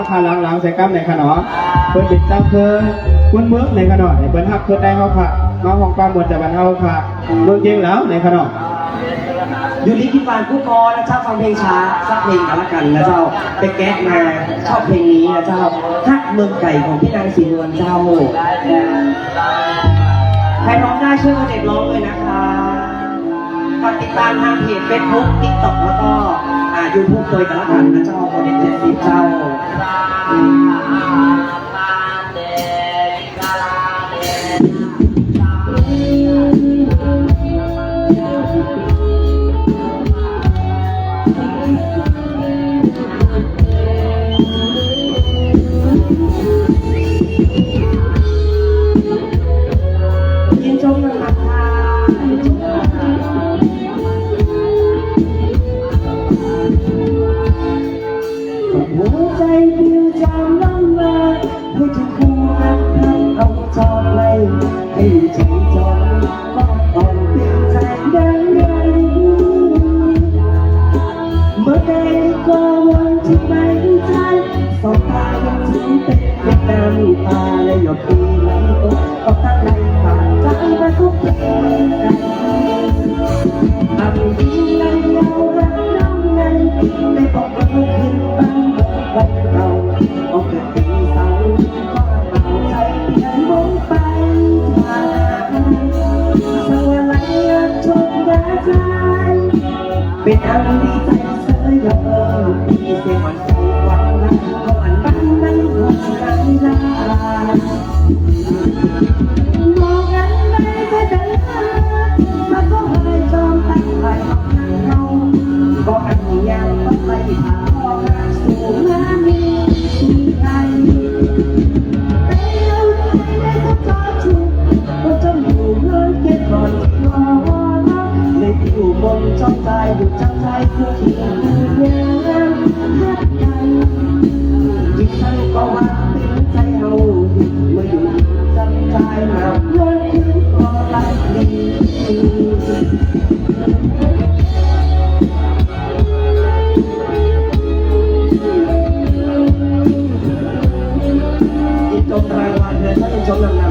เขาคาลังหลังใส่กั๊มในขนอเพิ่นติดตั้งเพิ่นคุณเมืองในขนอให้เพิ่นฮักเพิ่นได้เขาค่ะมาของความหมดแต่บันเฮาค่ะเมืองจริงแล้วในขนออยู่ลิขิตฟานผู้กอนะเจ้าฟังเพลงช้าสักเพลงกันละกันนะเจ้าไปแก๊กมาชอบเพลงนี้นะเจ้าฮักเมืองไก่ของพี่นางศรีนวลเจ้าใครร้องได้ช่วยมาเด็กร้องเลยนะคะ ฝากติดตามทางเพจ Facebook TikTok แล้วก็อ่า YouTube โดยกันละกันนะเจ้าโมเด็กเจ็ดสิบเจ้ายินชมนะคะยินชมนะคะ ให้ทุกคู่รักทั้งเอาจอดไว้ให้ใจจอดก็ต้องเปลี่ยนใจได้ไงเมื่อใดก็วันที่ไม่ใจสองตายังถึงเป็นเป็นน้ำตาและหยดปีไหลตกก็ตั้งใจผ่านใจมาทุกที เป็นอันดีใจ อมใจอยู่อที่ยังหักกันยิ่งทั้งก็ว่าเป็นใจเอาเมื่ออยู่จำใจมาเมื่อคืนก็รักดียินจมรายวันเลถ้ายินจมนำนำ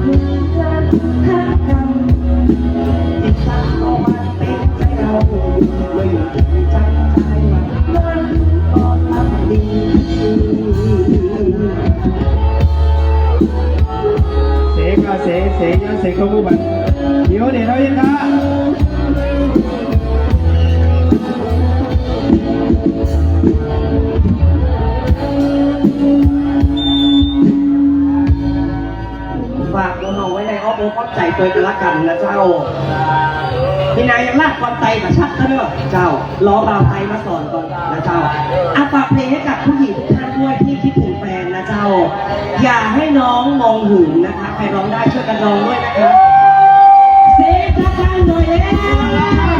เพื่อนกันหากันอีกครั้งเป็นใจเราไม่อยู่ที่ใจใจมันมันก็ทำดีเสกเสเสยันเสกขบุบันเดี๋ยวเดี๋ยวเราเองค่ากน้องๆไว้ในอ้อมอกอ้อมใจตัวกันละกันนะเจ้าพี่นายยังลากความใจมาชักกันด้วยเจ้ารอบาวไทยมาสอนก่อนนะเจ้าอาฝากเพลงให้กับผู้หญิงทุกท่านด้วยที่คิดถึงแฟนนะเจ้า อย่าให้น้องมองหึงนะคะใครร้องได้ช่วยกันร้องด้วยนะคะเซฟทักทายหน่อยเลย